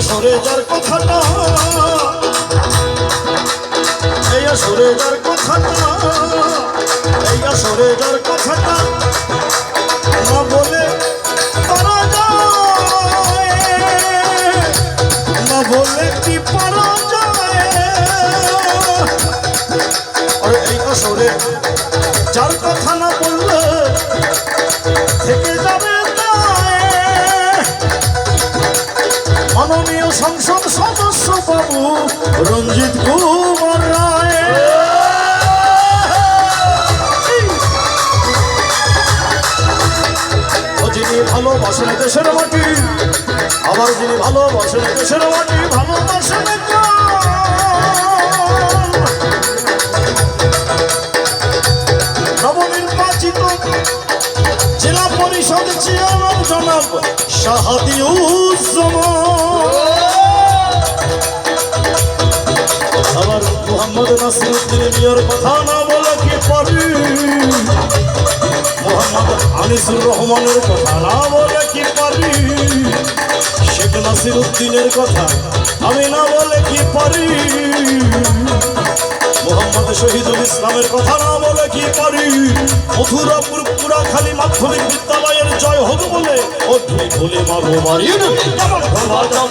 আসরে যার কথাটা। এই আসরে যার কথাটা। এই আসরে যার কথাটা। না বলে, পারা যায়। না কথা না বাবু রঞ্জিত কুমার রায়। যিনি ভালোবাসেন দেশের মাটি, আবার যিনি ভালোবাসেন দেশের মাটি, ভালোবাসেন নবনির্বাচিত জেলা পরিষদ চেয়ারম্যান জনাব শাহাদিউজ্জামান। আবার মোহাম্মদ নাসিরুদ্দিন মিয়ার কথা না বলে কি পারি? মোহাম্মদ আনিসুর রহমানের কথা না বলে কি পারি? শেখ নাসিরুদ্দিনের কথা আমি না বলে কি পারি? মোহাম্মদ শহীদুল ইসলামের কথা না বলে কি পারি? মথুরাপুর পুরাখালী মাধ্যমিক বিদ্যালয়ের জয় হোক বলে অধ্যায় বলে মারো মারি আমার না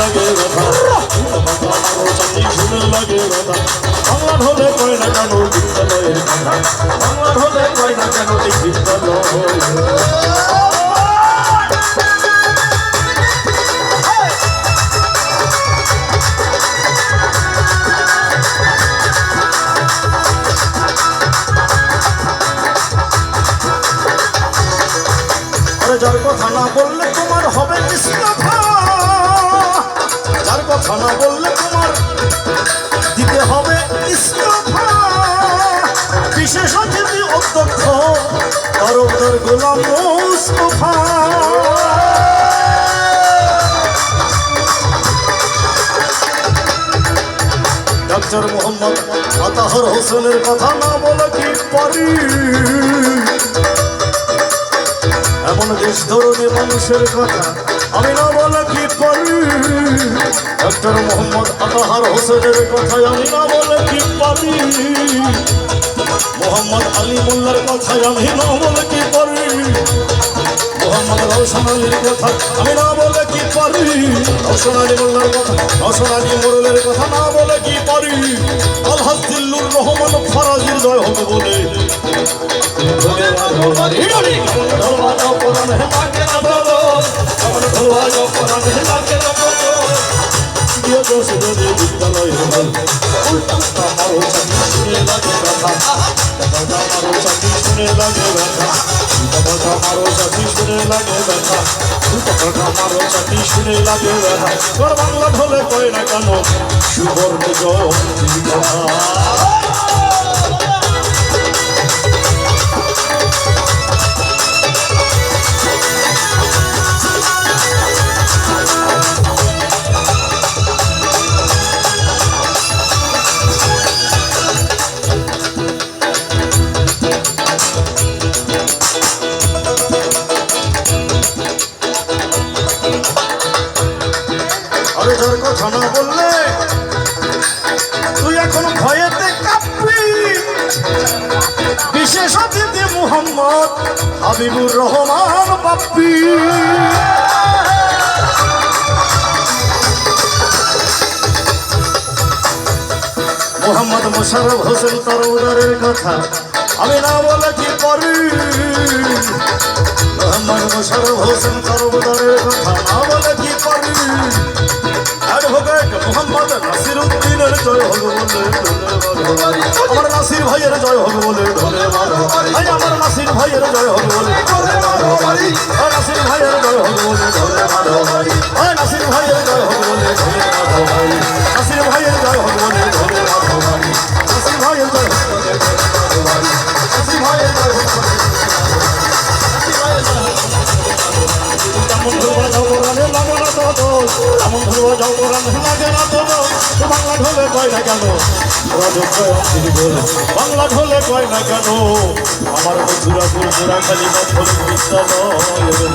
লাগে লাগে বাংলা ঢলে কয় না কেন বিদ্যালয়ের বাংলা ঢলে কয় না কেন বিদ্যালয় যার কথা না বললে তোমার হবে যার কথা না বললে তোমার দিতে হবে বিশেষ অতিথি, অধ্যক্ষ তরফদার গোলাম ডাক্তার মোহাম্মদ আতাহর হোসেনের কথা না বলে কি পারি? এমন দেশ ধরনের মানুষের কথা। আমি না বলে কি পারি? ডাক্তার মোহাম্মদ আতাহার হোসেনের কথায় আমি না বলে কি পারি? মোহাম্মদ আলী মোল্লার কথায় আমি না বলে কি পারি মোহাম্মদ রওশন আলীর কথা। আমি না বলে কি পারি? রওশন আলী মোল্লার কথা রওশন আলী মোরলের কথা না বলে কি পারি? আলহাজ দিল্লুর রহমান ফরাজির জয় হবে বলে। আমার বিদ্যালয় উল্টা আমারও চাকরি শুনে লাগে ব্যথা। শুনে লাগে ব্যথা আমারও চাকরি শুনে লাগে ব্যথা আমারও চাকরি শুনে লাগে ব্যথা তোর বাংলা ঢলে কয় না কেন? সুবর্ণ জয়ন্তী আরে যার কথা না বললে তুই এখন ভয়েতে কাঁপবি। বিশেষ অতিথি মুহাম্মদ হাবিবুর রহমান বাপ্পি। মোহাম্মদ মোশারফ হোসেন তরুদারের কথা আমি না বলে কি করি মোহাম্মদ মোশারফ হোসেন তরুদারের কথা না বলে কি করি মোহাম্মদ নাসির উদ্দিনের জয় হবে বলে। আমার নাসির ভাইয়ের জয় হবে বলে ভাই আমার নাসির ভাইয়ের জয় হবে বলে নাসির ভাইয়ের জয় হবে বলে যেমন ধরবা কোরআনে লাগে না তো দোল তো বাংলা ঢোলে কয় না কেন? বল ঢোলে কয় না আমার বন্ধুরা গুরুরা খালি মধ্যে বিদ্যালয়